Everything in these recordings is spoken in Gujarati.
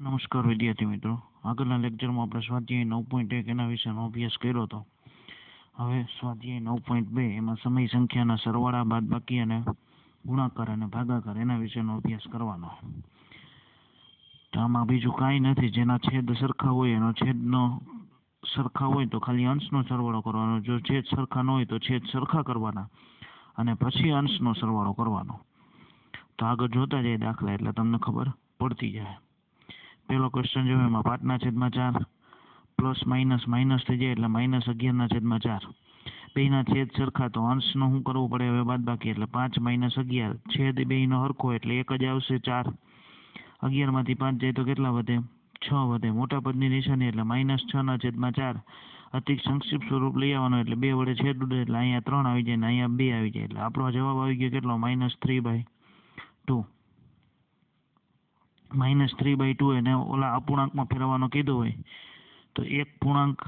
નમસ્કાર વિદ્યાર્થી મિત્રો. આગળના લેક્ચરમાં આપણે સ્વાધ્યાય નવ પોઈન્ટ એક એના વિશેનો અભ્યાસ કર્યો હતો. હવે સ્વાધ્યાય નવ પોઈન્ટ બે એમાં સમય સંખ્યાના સરવાળા, બાદબાકી અને ગુણાકાર અને ભાગાકાર એના વિશેનો અભ્યાસ કરવાનો. તો આમાં બીજું કાંઈ નથી. જેના છેદ સરખા હોય, એનો છેદનો સરખા હોય તો ખાલી અંશનો સરવાળો કરવાનો. જો છેદ સરખા ન હોય તો છેદ સરખા કરવાના અને પછી અંશનો સરવાળો કરવાનો. તો આગળ જોતા જાય દાખલા એટલે તમને ખબર પડતી જાય. પહેલો ક્વેશ્ચન જો એમાં પાંચના છેદમાં ચાર પ્લસ માઇનસ માઇનસ થઈ જાય એટલે માઇનસ અગિયારના છેદમાં ચાર. બેના છેદ સરખા તો અંશનું શું કરવું પડે હવે બાદ બાકી એટલે પાંચ માઇનસ અગિયાર. છેદ બેયનો હરખો એટલે એક જ આવશે ચાર. અગિયારમાંથી પાંચ જાય તો કેટલા વધે? છ વધે. મોટા પદની નિશાની એટલે માઇનસ છના છેદમાં ચાર. અતિક સંક્ષિપ્ત સ્વરૂપ લઈ આવવાનું એટલે બે વડે છેદ ઉડે એટલે અહીંયા ત્રણ આવી જાય ને અહીંયા બે આવી જાય. એટલે આપણો જવાબ આવી ગયો કેટલો? Minus three by two minus three by two એને ઓલા અપૂર્ણાંકમાં ફેરવવાનો કીધું હોય, તો એક પૂર્ણાંક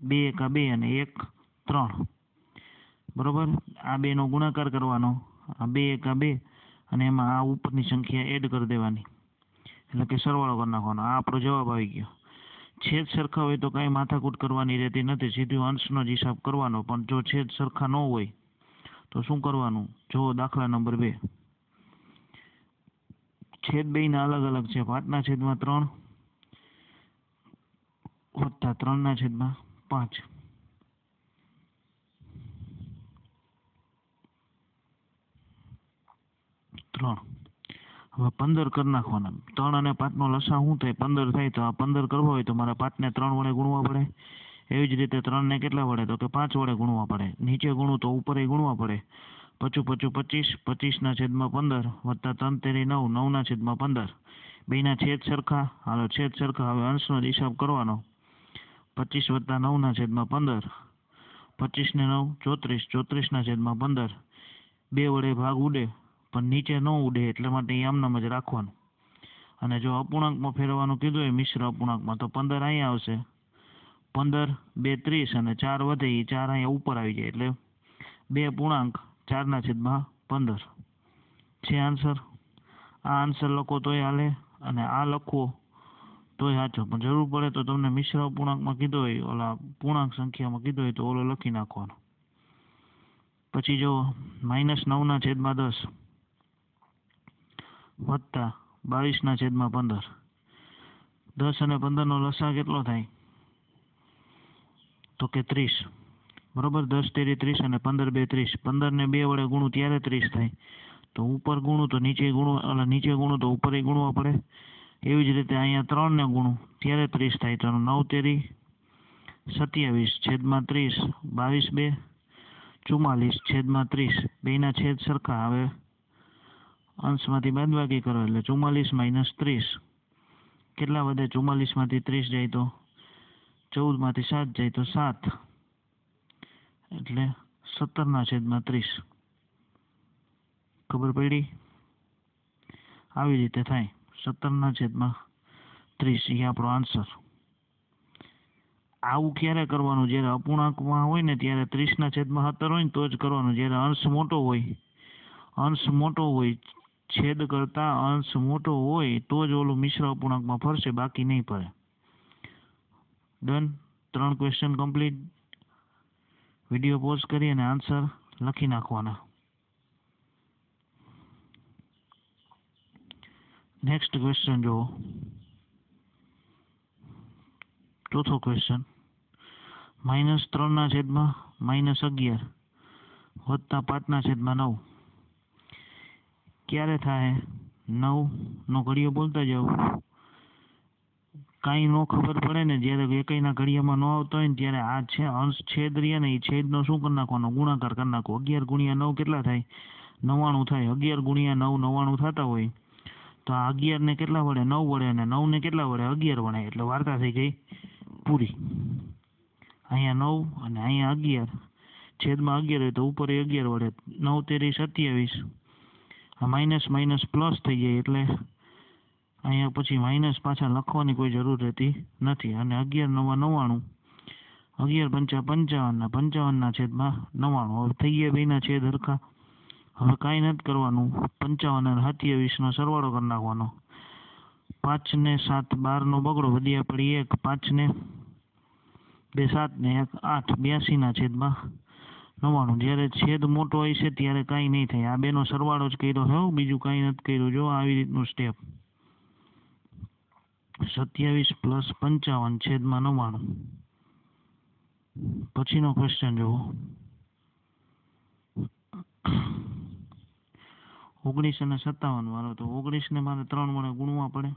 બે એકા બે અને એક ત્રણ. બરાબર? આ બેનો ગુણાકાર કરવાનો. આ બે એકા બે અને એમાં આ ઉપરની સંખ્યા એડ કરી દેવાની. એટલે કે સરવાળો કરી નાખવાનો. આ આપણો જવાબ આવી ગયો. છેદ સરખા હોય તો કાંઈ માથાકૂટ કરવાની રહેતી નથી. સીધું અંશનો જ હિસાબ કરવાનો. પણ જો છેદ સરખા ન હોય, તો શું કરવાનું? જુઓ દાખલા નંબર બે. છેદ બેયના અલગ અલગ છે. પાંચના છેદમાં ત્રણ, વત્તા ત્રણના છેદમાં પાંચ. ત્રણ. હવે પંદર કરી નાખવાના. ત્રણ અને પાંચનો લસા શું થાય? પંદર થાય તો આ પંદર કરવો હોય તો મારે પાંચને ત્રણ વડે ગુણવા પડે. એવી જ રીતે ત્રણને કેટલા વડે? તો કે પાંચ વડે ગુણવા પડે. નીચે ગુણું તો ઉપરે ગુણવા પડે. પચું પચું પચીસ, પચીસના છેદમાં પંદર વત્તા ત્રણ તેરી નવ, નવના છેદમાં પંદર. બેના છેદ સરખા, હાલો છેદ સરખા, હવે અંશનો જ હિસાબ કરવાનો. પચીસ વત્તા નવના છેદમાં પંદર. પચીસને નવ, ચોત્રીસ, ચોત્રીસના છેદમાં પંદર. બે વડે ભાગ ઉડે, પણ નીચે ન ઉડે એટલે માટે એ આમનામ જ રાખવાનું. અને જો અપૂર્ણાંકમાં ફેરવવાનું કીધું હોય મિશ્ર અપૂર્ણાંકમાં, તો પંદર અહીંયા આવશે. પંદર, બે, ત્રીસ અને ચાર વધે એ ચાર અહીંયા ઉપર આવી જાય એટલે બે પૂર્ણાંક ચારના છેદમાં પંદર. છે આન્સર આ આન્સર લખો તોય હાલે અને આ લખવો તોય સાચો પણ જરૂર પડે તો તમને મિશ્ર અપૂર્ણાંકમાં કીધો હોય, ઓલા પૂર્ણાંક સંખ્યામાં કીધો હોય તો ઓલો લખી નાખવાનો. પછી જો માઇનસ નવના છેદમાં દસ. વત્તા બાવીસના છેદમાં પંદર. દસ અને પંદરનો લસા કેટલો થાય? તો કે ત્રીસ. બરોબર? દસ તેરી ત્રીસ અને પંદર બે ત્રીસ. પંદરને બે વડે ગુણું ત્યારે ત્રીસ થાય. તો ઉપર ગુણું, તો નીચે ગુણું, એટલે નીચે ગુણું તો ઉપર ગુણવા પડે એવી જ રીતે અહીંયા ત્રણને ગુણું, ત્યારે ત્રીસ થાય. તો નવ તેરી સત્યાવીસ છેદમાં ત્રીસ, બાવીસ બે ચુમ્માલીસ છેદમાં ત્રીસ. બેના છેદ સરખા હવે અંશમાંથી બાદબાકી કરો એટલે ચુમ્માલીસ માઇનસ ત્રીસ. કેટલા વધે? ચુમ્માલીસમાંથી ત્રીસ જાય તો ચૌદમાંથી સાત જાય તો સાત. એટલે સત્તરના છેદમાં ત્રીસ. ખબર પડી? આવી રીતે થાય. સત્તરના છેદમાં ત્રીસ એ આપણો આન્સર આવું ક્યારે કરવાનું? જ્યારે અપૂર્ણાંકમાં હોય ને ત્યારે ત્રીસના છેદમાં સત્તર હોય ને, તો જ કરવાનું. જ્યારે અંશ મોટો હોય, અંશ મોટો હોય, છેદ કરતાં અંશ મોટો હોય, તો જ ઓલું મિશ્ર અપૂર્ણાંકમાં ફરશે, બાકી નહીં ફરે. ડન ત્રણ ક્વેશ્ચન કમ્પ્લીટ વીડિયો પોઝ કરી અને આન્સર લખી નાખવાના. નેક્સ્ટ ક્વેશ્ચન જુઓ. ચોથો ક્વેશ્ચન માઇનસ ત્રણના છેદમાં માઇનસ અગિયાર વત્તા પાંચના છેદમાં નવ. ક્યારે થાય? નવનો ઘડિયો બોલતા જાઓ. કાંઈ ન ખબર પડે ને જ્યારે એકઈના ઘડિયામાં ન આવતો હોય ને ત્યારે આ છે અંશ છેદ રહ્યા ને એ છેદનો શું કરી નાખવાનો? ગુણાકાર કરી નાખો. અગિયાર ગુણ્યા નવ કેટલા થાય? નવ્વાણું થાય. અગિયાર ગુણ્યા નવ નવ્વાણું થતા હોય. તો આ અગિયારને કેટલા વડે નવ વડે અને નવને કેટલા વડે અગિયાર વડે એટલે વાર્તા થઈ ગઈ પૂરી. અહીંયા નવ અને અહીંયા અગિયાર. છેદમાં અગિયાર હોય તો ઉપર અગિયાર વડે નવ તેરી સત્યાવીસ. માઇનસ માઇનસ પ્લસ થઈ જાય એટલે અહીંયા પછી માઇનસ પાછા લખવાની કોઈ જરૂર રહેતી નથી. અને અગિયાર, નવા, નવ્વાણું. અગિયાર, પંચા પંચાવનના પંચાવનના છેદમાં નવ્વાણું. હવે થઈ ગયા બેના છેદ હરખા. હવે કાંઈ નથી કરવાનું. પંચાવન અને સત્યાવીસનો સરવાળો કરી નાખવાનો. પાંચ ને સાત, બારનો બગડો. વધ્યા પડી એક. પાંચ ને બે, સાત ને એક, આઠ. બ્યાસીના છેદમાં નવ્વાણું. જ્યારે છેદ મોટો હોય છે, ત્યારે કાંઈ નહીં થાય. આ બેનો સરવાળો જ કર્યો. છે બીજું કાંઈ નથી કર્યું. જો, આવી રીતનું સ્ટેપ સત્યાવીસ પ્લસ પંચાવન છેદમાં નવ્વાણું. પછીનો ક્વેશ્ચન જુઓ. ઓગણીસ અને સત્તાવન વાળો તો ઓગણીસને મારે ત્રણ વડે ગુણવા પડે.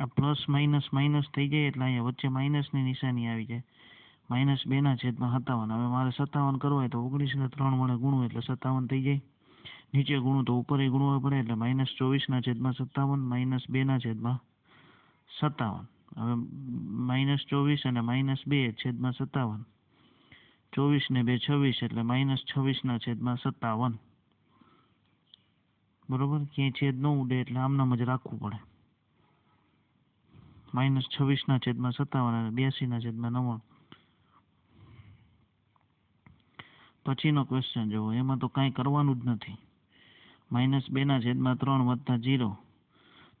આ પ્લસ માઇનસ માઇનસ થઈ જાય એટલે અહીંયા વચ્ચે માઇનસની નિશાની આવી જાય. માઇનસ બેના છેદમાં સત્તાવન. હવે મારે સત્તાવન કરવો હોય તો ઓગણીસને ત્રણ વડે ગુણવું એટલે સત્તાવન થઈ જાય. નીચે ગુણું તો ઉપર ગુણવા પડે એટલે માઇનસ ચોવીસના છેદમાં સત્તાવન માઇનસ બેના છેદમાં સત્તાવન. હવે માઇનસ ચોવીસ અને માઇનસ બે છેદમાં સત્તાવન. ચોવીસ ને બે છવ્વીસ એટલે માઇનસ છવ્વીસના છેદમાં સત્તાવન. બરોબર? ક્યાંય છેદ ન ઉડે એટલે આમનામ જ રાખવું પડે. માઇનસ છવ્વીસના છેદમાં સત્તાવન અને બ્યાસીના છેદમાં નવ્વાણું. પછીનો ક્વેશ્ચન જુઓ એમાં તો કાંઈ કરવાનું જ નથી. માઇનસ બેના છેદમાં ત્રણ વત્તા જીરો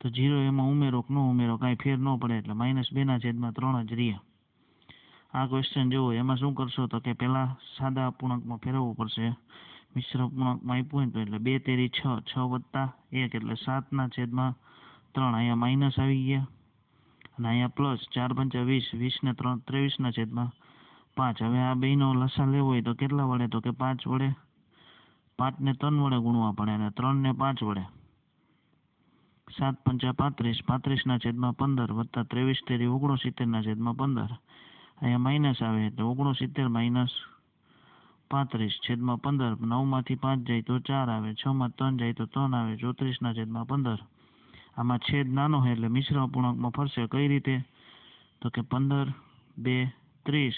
તો જીરો એમાં ઉમેરો કે ન ઉમેરો, કાંઈ ફેર ન પડે એટલે માઇનસ બેના છેદમાં ત્રણ જ રહ્યા. આ ક્વેશ્ચન જુઓ, એમાં શું કરશો તો કે પહેલાં સાદા અપૂર્ણાંકમાં ફેરવવું પડશે. મિશ્ર અપૂર્ણાંકમાં આપ્યું હોય તો એટલે બે તેરી છ છ વત્તા એક એટલે સાતના છેદમાં ત્રણ. અહીંયા માઇનસ આવી ગયા. અને અહીંયા પ્લસ ચાર પંચા વીસ વીસને ત્રણ ત્રેવીસના છેદમાં પાંચ. હવે આ બેનો લસા લેવો હોય તો કેટલા વડે તો કે પાંચ વડે પાંચને ત્રણ વડે ગુણવા પડે અને ત્રણને પાંચ વડે. સાત પંચા પાંત્રીસ, પાંત્રીસના છેદમાં પંદર વત્તા ત્રેવીસ તેરી ઓગણસિત્તેરના છેદમાં પંદર. અહીંયા માઇનસ આવે એટલે ઓગણસિત્તેર માઇનસ પાંત્રીસ છેદમાં પંદર. નવમાંથી પાંચ જાય તો ચાર આવે, છમાં ત્રણ જાય તો ત્રણ આવે, ચોત્રીસના છેદમાં પંદર. આમાં છેદ નાનો છે એટલે મિશ્ર અપૂર્ણાંકમાં ફરશે. કઈ રીતે? તો કે પંદર, બે, ત્રીસ.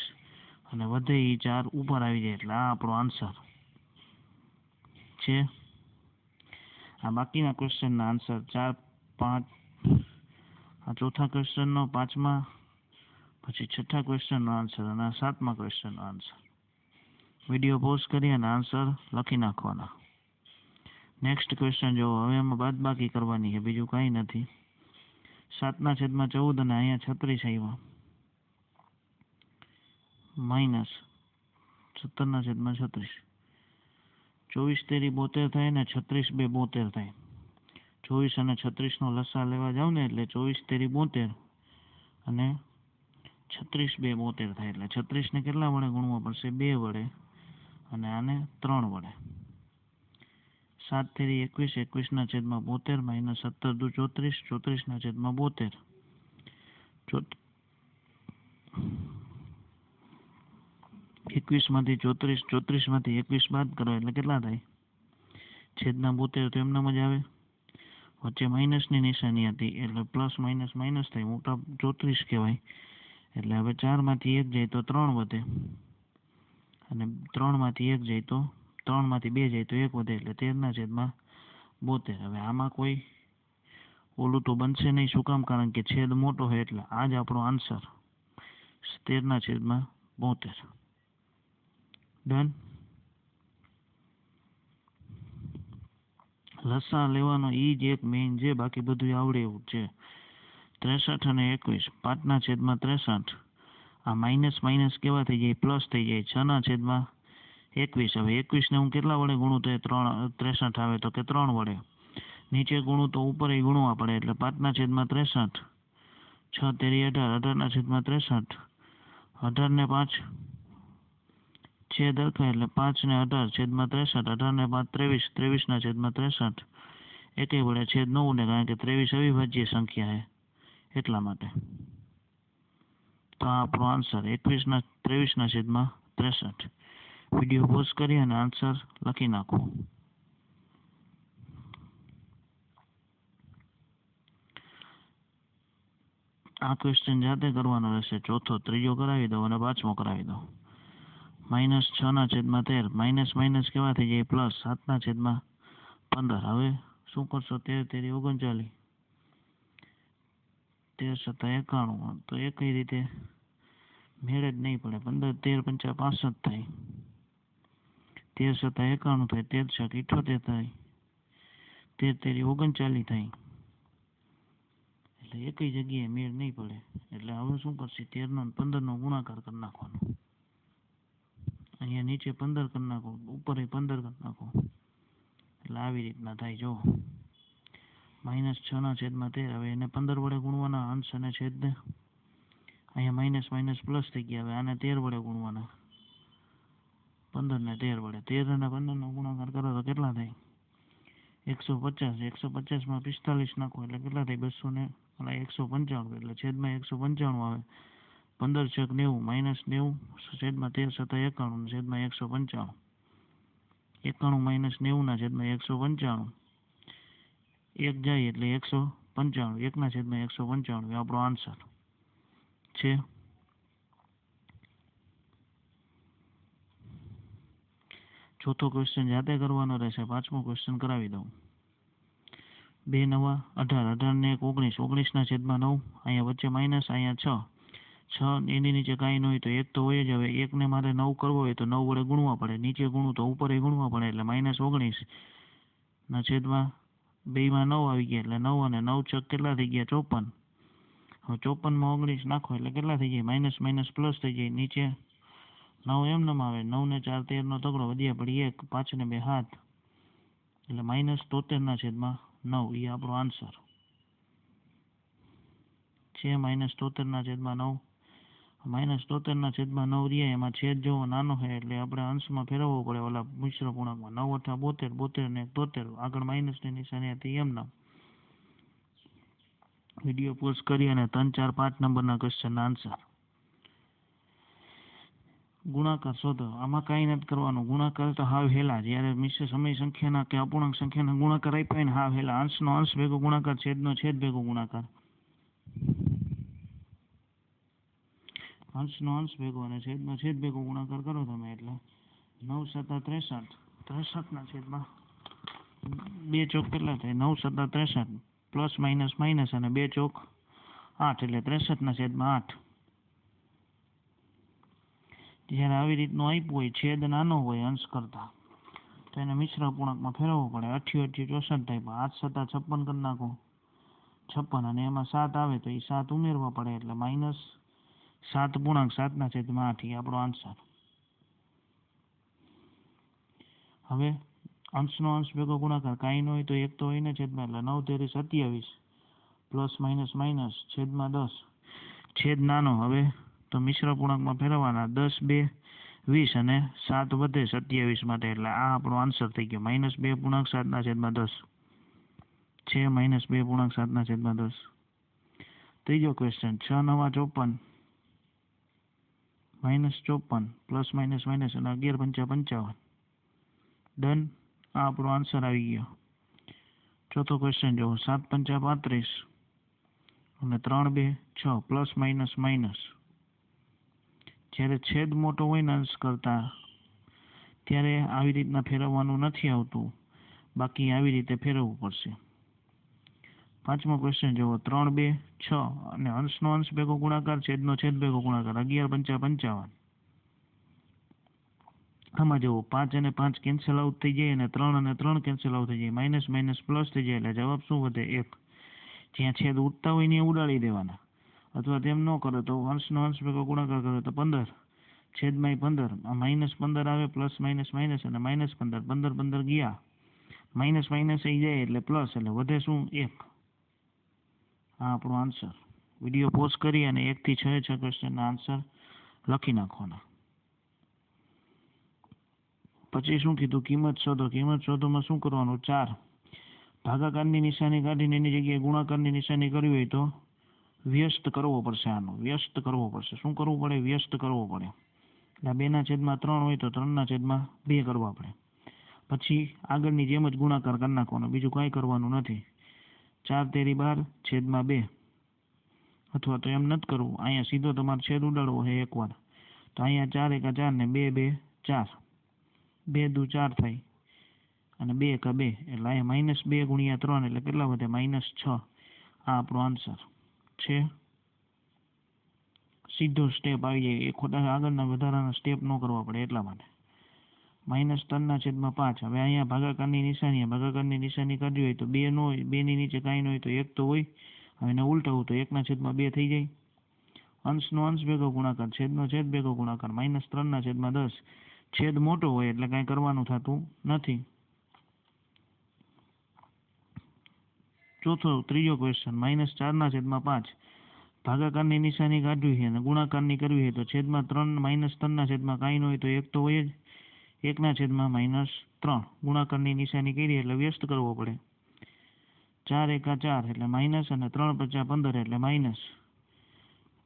અને વધે એ ચાર ઉપર આવી જાય એટલે આ આપણો આન્સર છે. આ બાકીના ક્વેશ્ચનના આન્સર ચાર, પાંચ, આ ચોથા ક્વેશ્ચનનો પાંચમા, પછી છઠ્ઠા ક્વેશ્ચનનો આન્સર અને સાતમા ક્વેશ્ચનનો આન્સર વીડિયો પોઝ કરી અને આન્સર લખી નાખવાના. નેક્સ્ટ ક્વેશ્ચન જુઓ. હવે એમાં બાદ બાકી કરવાની છે. બીજું કાંઈ નથી. સાતના છેદમાં ચૌદ અને અહીંયા છત્રીસ આવ્યા માઇનસ સત્તરના છેદમાં છત્રીસ. ચોવીસ તેરી બોતેર થાય ને છત્રીસ બે બોતેર થાય. ચોવીસ અને છત્રીસનો લસા લેવા જાવ ને એટલે ચોવીસ તેરી બોતેર અને છત્રીસ બે બોતેર થાય એટલે છત્રીસને કેટલા વડે ગુણવા પડશે? બે વડે અને આને ત્રણ વડે. સાત તેરી એકવીસ, એકવીસના છેદમાં બોતેર, માઇનસ સત્તર દુ ચોત્રીસ, ચોત્રીસના છેદમાં બોતેર. ચોત એકવીસમાંથી ચોત્રીસ ચોત્રીસમાંથી એકવીસ બાદ કરો એટલે કેટલા થાય? છેદના બોતેર તો એમનામ જ આવે. વચ્ચે માઇનસની નિશાની હતી એટલે પ્લસ માઇનસ માઇનસ થાય. મોટા ચોત્રીસ કહેવાય. એટલે હવે ચારમાંથી એક જાય તો ત્રણ વધે. અને ત્રણમાંથી એક જાય તો ત્રણમાંથી બે જાય તો એક વધે એટલે તેરના છેદમાં બોતેર. હવે આમાં કોઈ ઓલું તો બનશે નહીં. શું કામ? કારણ કે છેદ મોટો હોય એટલે આ જ આપણો આન્સર તેરના છેદમાં બોતેર. ડન લસા લેવાનો એ જ એક મેઇન છે બાકી બધું આવડે એવું છે. ત્રેસઠ અને એકવીસ. પાંચના છેદમાં ત્રેસઠ. આ માઇનસ માઇનસ કેવા થઈ જાય? પ્લસ થઈ જાય. છના છેદમાં એકવીસ. હવે એકવીસને હું કેટલા વડે ગુણું? તો એ ત્રણ, ત્રેસઠ આવે તો કે ત્રણ વડે. નીચે ગુણું તો ઉપર એ ગુણવા પડે. એટલે પાંચના છેદમાં ત્રેસઠ. છ તેરી અઢાર. અઢારના છેદમાં ત્રેસઠ. અઢારને પાંચ. છેદ અરખા એટલે પાંચ ને અઢાર, છેદમાં ત્રેસઠ, અઢાર ને પાંચ, ત્રેવીસ, ત્રેવીસના છેદમાં ત્રેસઠ. એકે વડે છેદ ન ઉડે કારણ કે ત્રેવીસ અવિભાજ્ય સંખ્યા છે. એટલા માટે. તો આ આપણો આન્સર એકવીસના, ત્રેવીસના છેદમાં ત્રેસઠ. વીડિયો પોઝ કરી અને આન્સર લખી નાખો. આ ક્વેશ્ચન જાતે કરવાનો રહેશે. ચોથો, ત્રીજો કરાવી દો અને પાંચમો કરાવી દો. માઇનસ છના છેદમાં તેર. માઇનસ માઇનસ કેવા થઈ જાય? પ્લસ સાતના છેદમાં પંદર. હવે શું કરશો? તેર, તેરી, ઓગણચાલીસ. તેર સત્તા એકાણું. તો એ કઈ રીતે? મેળ જ નહીં પડે. પંદર, તેર, પંચા, પાસઠ થાય. તેર સત્તા એકાણું થાય. તેર છક ઇઠોતેર થાય. તેર, તેરી, ઓગણચાલીસ થાય. એટલે એકઈ જગ્યાએ મેળ નહીં પડે. એટલે હવે શું કરશે? તેરનો પંદરનો ગુણાકાર કરી નાખવાનો. અહીંયા નીચે પંદર કરી નાખો, ઉપર પંદર કરી નાખો. એટલે આવી રીતના થાય જો માઇનસ છના છેદમાં તેર, હવે એને પંદર વડે ગુણવાના, અંશ અને છેદ અહીંયા માઇનસ માઇનસ પ્લસ થઈ ગયા, હવે આને તેર વડે ગુણવાના. પંદર ને તેર વડે. તેર અને પંદરનો ગુણાકાર કરો તો કેટલા થાય? એકસો પચાસ. એકસો પચાસમાં પિસ્તાલીસ નાખો, એટલે કેટલા થાય? બસો ને એકસો પંચાણું, એટલે છેદમાં એકસો પંચાણું આવે. પંદર છક નેવું, માઇનસ નેવું, છેદમાં તેર સત્તા એકાણું છેદમાં એકસો પંચાણું. એકાણું માઇનસ નેવુંના છેદમાં એકસો પંચાણું. એક જાય એટલે એકસો પંચાણું. એકના છેદમાં એકસો પંચાણું આપણો આન્સર છે? ચોથો ક્વેશ્ચન જાતે કરવાનો રહેશે. પાંચમો ક્વેશ્ચન કરાવી દઉં. બે નવા, અઢાર. અઢાર ને એક ઓગણીસ. ઓગણીસના છેદમાં નવ. અહીંયા વચ્ચે માઇનસ અહીંયા છ. છ એની નીચે કાંઈ ન હોય તો એક તો હોય જ હવે. એકને મારે નવ કરવો હોય તો નવ વડે ગુણવા પડે. નીચે ગુણું તો ઉપર ગુણવા પડે, એટલે માઇનસ ઓગણીસ. ના છેદમાં બેમાં નવ આવી ગયા, એટલે નવ અને નવ છક કેટલા થઈ ગયા? ચોપન. હવે ચોપનમાં ઓગણીસ નાખો એટલે કેટલા થઈ જાય? માઇનસ માઇનસ પ્લસ થઈ જાય. નીચે નવ એમ નમ આવે નવને ચાર તેરનો તગડો વધ્યા પડી એક, પાંચ ને બે હાથ. એટલે માઇનસ તોતેરના છેદમાં નવ. એ આપણો આન્સર છે માઇનસ તોતેરના છેદમાં નવ. માઇનસ તોતેરના છેદમાં નવ રહ્યા, એમાં છેદ જોવો નાનો છે એટલે આપણે અંશમાં ફેરવવો પડે. ઓલા મિશ્ર પૂર્ણાંકમાં નવ અઠા બોતેર બોતેર ને તોતેર. આગળ માઇનસની નિશાની હતી એમ નામ વીડિયો પોઝ કરી અને ત્રણ, ચાર, પાંચ નંબરના ક્વેશ્ચનના આન્સર ગુણાકાર શોધો. આમાં કાંઈ નથી કરવાનું. ગુણાકાર તો હાવ હેલા. જ્યારે મિશ્ર સમય સંખ્યાના કે અપૂર્ણાંક સંખ્યાના ગુણાકાર આપ્યા ને, હાવ હેલા. અંશનો અંશ ભેગો ગુણાકાર, છેદનો છેદ ભેગો ગુણાકાર. અંશનો અંશ ભેગો અને છેદનો છેદ ભેગો ગુણાકાર કરો તમે એટલે નવ સત્તા ત્રેસઠ. ત્રેસઠના છેદમાં બે ચોક કેટલા થાય? નવ સત્તા ત્રેસઠ પ્લસ માઇનસ માઇનસ અને બે ચોક આઠ એટલે ત્રેસઠના છેદમાં આઠ. જ્યારે આવી રીતનું આપ્યું હોય, છેદ નાનો હોય અંશ કરતા, તો એને મિશ્ર પૂર્ણાંકમાં ફેરવવો પડે. અઠ્યું અઠ્યું ચોસઠ થાય, પણ આઠ સત્તા છપ્પન કરી નાખો. છપ્પન અને એમાં સાત આવે તો એ સાત ઉમેરવા પડે એટલે માઇનસ સાત પૂર્ણાંક સાતના છેદમાં આઠ આપણો આન્સર હવે અંશનો અંશ ભેગો ગુણાકાર કાંઈ ન હોય તો એક તો હોય ને છેદમાં એટલે નવ તેરી સત્યાવીસ પ્લસ માઇનસ માઇનસ છેદમાં દસ. છેદ નાનો, હવે તો મિશ્ર પૂર્ણાંકમાં ફેરવવાના દસ બે વીસ અને સાત વધે સત્યાવીસ માટે એટલે આ આપણો આન્સર થઈ ગયો. માઇનસ બે પૂર્ણાંક સાતના છેદમાં દસ. છે માઇનસ બે પૂર્ણાંક સાતના છેદમાં દસ. ત્રીજો ક્વેશ્ચન છ નવા ચોપન માઇનસ ચોપન, પ્લસ માઇનસ માઇનસ અને અગિયાર પંચા પંચાવન. ડન આ આપણો આન્સર આવી ગયો. ચોથો ક્વેશ્ચન જુઓ. સાત પંચા પાંત્રીસ અને ત્રણ બે છ, પ્લસ માઇનસ માઇનસ. જ્યારે છેદ મોટો હોય ને અંશ કરતાં, ત્યારે આવી રીતના ફેરવવાનું નથી આવતું. બાકી આવી રીતે ફેરવવું પડશે. પાંચમો ક્વેશ્ચન જુઓ. ત્રણ, બે, છ અને અંશનો અંશ ભેગો ગુણાકાર, છેદનો છેદ ભેગો ગુણાકાર. અગિયાર, પંચા, પંચાવન. આમાં જુઓ, પાંચ અને પાંચ કેન્સલ આઉટ થઈ જાય અને ત્રણ અને ત્રણ કેન્સલ આઉટ થઈ જાય. માઇનસ માઇનસ પ્લસ થઈ જાય એટલે જવાબ શું વધે? એક. જ્યાં છેદ ઉડતા હોય ને ઉડાડી દેવાના. અથવા તેમ ન કરો તો અંશનો અંશ ભેગો ગુણાકાર કરો તો પંદર. છેદમાં પંદર. માઇનસ પંદર આવે પ્લસ માઇનસ માઇનસ અને માઇનસ પંદર. પંદર પંદર ગયા. માઇનસ માઇનસ થઈ જાય એટલે પ્લસ એટલે વધે શું? એક. આ આપણો આન્સર વીડિયો પોઝ કરી અને એકથી છ છ ક્વેશ્ચનના આન્સર લખી નાખવાના. પછી શું કીધું? કિંમત શોધો. કિંમત શોધોમાં શું કરવાનું? ચાર. ભાગાકારની નિશાની કાઢીને એની જગ્યાએ ગુણાકારની નિશાની કરવી હોય તો વ્યસ્ત કરવો પડશે આનો. વ્યસ્ત કરવો પડશે. શું કરવું પડે? વ્યસ્ત કરવો પડે. એટલે બેના છેદમાં ત્રણ હોય તો ત્રણના છેદમાં બે કરવા પડે. પછી આગળની જેમ જ ગુણાકાર કરી નાખવાનો. બીજું કાંઈ કરવાનું નથી. ચાર તેરી બાર છેદમાં બે. અથવા તો એમ નથી કરવું. અહીંયા સીધો તમારે છેદ ઉડાડવો છે એકવાર. તો અહીંયા ચાર એકા ચાર ને બે બે, ચાર. બે દુ ચાર થાય. અને બે એકા બે. એટલે અહીંયા માઇનસ બે ગુણ્યા ત્રણ એટલે કેટલા વધે? માઇનસ છ. આ આપણો આન્સર છે. સીધો સ્ટેપ આવી જાય. એ ખોટા આગળના વધારાના સ્ટેપ ન કરવા પડે એટલા માટે. ત્રણના છેદમાં પાંચ. હવે અહીંયા ભાગાકારની નિશાની ભાગાકારની નિશાની કાઢવી હોય તો બે ન હોય, બેની નીચે કાંઈ ન હોય તો એક તો હોય. હવે એને ઉલટાવું તો એકના છેદમાં બે થઈ જાય. અંશનો અંશ ભેગો ગુણાકાર, છેદનો છેદ ભેગો ગુણાકાર. માઇનસ ત્રણના છેદમાં દસ. છેદ મોટો હોય એટલે કાંઈ કરવાનું થતું નથી. ચોથો, ત્રીજો ક્વેશ્ચન માઇનસ ચારના છેદમાં પાંચ. ભાગાકારની નિશાની કાઢવી છે અને ગુણાકારની કરવી હોય તો છેદમાં ત્રણ માઇનસ ત્રણના છેદમાં કાંઈ ન હોય તો એક તો હોય જ. એકના છેદમાં માઇનસ ત્રણ. ગુણાકારની નિશાની કરી એટલે વ્યસ્ત કરવો પડે. ચાર એકા ચાર એટલે માઇનસ અને ત્રણ પચાસ પંદર એટલે માઇનસ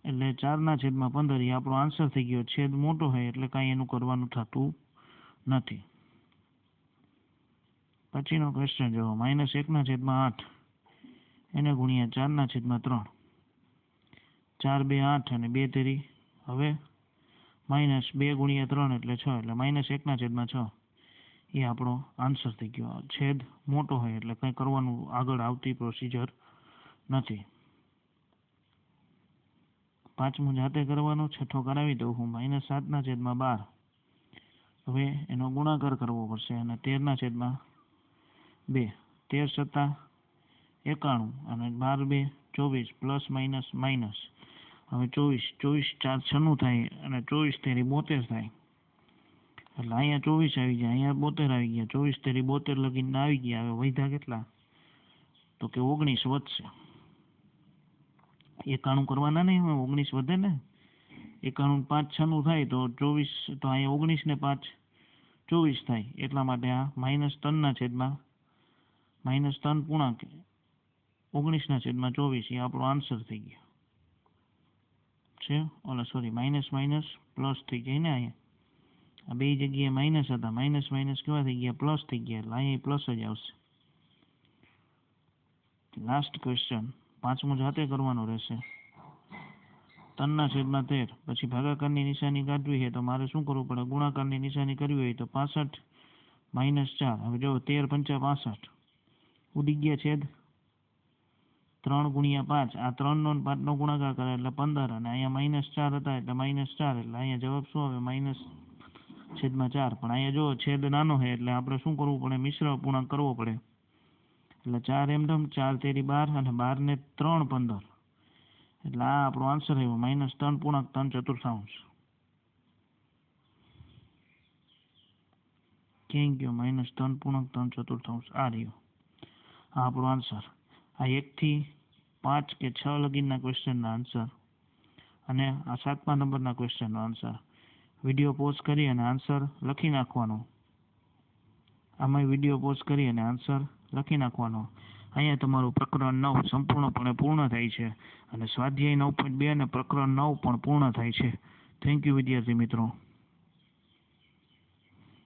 એટલે ચારના છેદમાં પંદર એ આપણો આન્સર થઈ ગયો. છેદ મોટો હોય એટલે કાંઈ એનું કરવાનું થતું નથી. પછીનો ક્વેશ્ચન જુઓ. માઇનસ એકના છેદમાં આઠ. એને ગુણ્યા ચારના છેદમાં ત્રણ. ચાર બે આઠ અને બે તેરી. હવે માઇનસ બે ગુણ્યા ત્રણ એટલે છ, એટલે માઇનસ એકના છેદમાં છ. એ આપણો આન્સર થઈ ગયો. છેદ મોટો હોય એટલે કંઈ કરવાનું આગળ આવતી પ્રોસિજર નથી. પાંચમું જાતે કરવાનો, છઠ્ઠો કરાવી દઉં હું. માઇનસ સાતના છેદમાં બાર. હવે એનો ગુણાકાર કરવો પડશે અને તેરના છેદમાં બે. તેર સત્તા એકાણું અને બાર બે ચોવીસ પ્લસ માઇનસ માઇનસ હવે ચોવીસ ચોવીસ ચાર છન્નું થાય અને ચોવીસ તેરી બોતેર થાય. એટલે અહીંયા ચોવીસ આવી ગયા, અહીંયા બોતેર આવી ગયા, ચોવીસ તેરી બોતેર લગીને આવી ગયા, હવે વધ્યા કેટલા? તો કે ઓગણીસ વધશે. એકાણું કરવાના નહીં, હવે ઓગણીસ વધે ને? એકાણું પાંચ છનું થાય તો ચોવીસ, તો અહીંયા ઓગણીસ ને પાંચ, ચોવીસ થાય. એટલા માટે આ માઇનસ ત્રણના છેદમાં, માઇનસ ત્રણ પૂર્ણાંક, ઓગણીસના છેદમાં ચોવીસ, એ આપણો આન્સર થઈ ગયો. છે. ઓલા સોરી માઇનસ માઇનસ પ્લસ થઈ જાય ને અહીંયા. આ બે જગ્યાએ માઇનસ હતા. માઇનસ માઇનસ કેવા થઈ ગયા? પ્લસ થઈ ગયા. એટલે અહીંયા પ્લસ જ આવશે. લાસ્ટ ક્વેશ્ચન પાંચમું જાતે કરવાનું રહેશે. તનના છેદમાં તેર. પછી ભાગાકારની નિશાની કાઢવી છે તો મારે શું કરવું પડે? ગુણાકારની નિશાની કરવી હોય તો પાસઠ માઇનસ ચાર. હવે જો તેર પંચા પાસઠ. ઉડી ગયા છેદ? ત્રણ ગુણ્યા પાંચ. આ ત્રણનો ને પાંચનો ગુણાકાર કરે એટલે પંદર અને અહીંયા માઇનસ ચાર હતા એટલે માઇનસ ચાર. એટલે અહીંયા જવાબ શું આવે? માઇનસ છેદમાં ચાર. પણ અહીંયા જો છેદ નાનો છે એટલે આપણે શું કરવું પડે? મિશ્ર પૂર્ણાંક કરવો પડે. એટલે ચાર એમડમ ચાર તેરી બાર અને બાર ને ત્રણ પંદર. એટલે આ આપણો આન્સર આવ્યો. માઇનસ ત્રણ પૂર્ણાંક, ત્રણ ચતુર્થાંશ. ક્યાંય ગયો? માઇનસ ત્રણ પૂર્ણાંક, ત્રણ ચતુર્થાંશ. આ રહ્યો. આ આપણો આન્સર આ એકથી પાંચ કે છ લગીનના ક્વેશ્ચનના આન્સર અને આ સાતમા નંબરના ક્વેશ્ચનનો આન્સર વીડિયો પોઝ કરી અને આન્સર લખી નાખવાનો. આમાં વીડિયો પોઝ કરી અને આન્સર લખી નાખવાનો. અહીંયા તમારું પ્રકરણ નવ સંપૂર્ણપણે પૂર્ણ થાય છે અને સ્વાધ્યાય નવ પોઈન્ટ બે અને પ્રકરણ નવ પણ પૂર્ણ થાય છે. થેન્ક યુ વિદ્યાર્થી મિત્રો.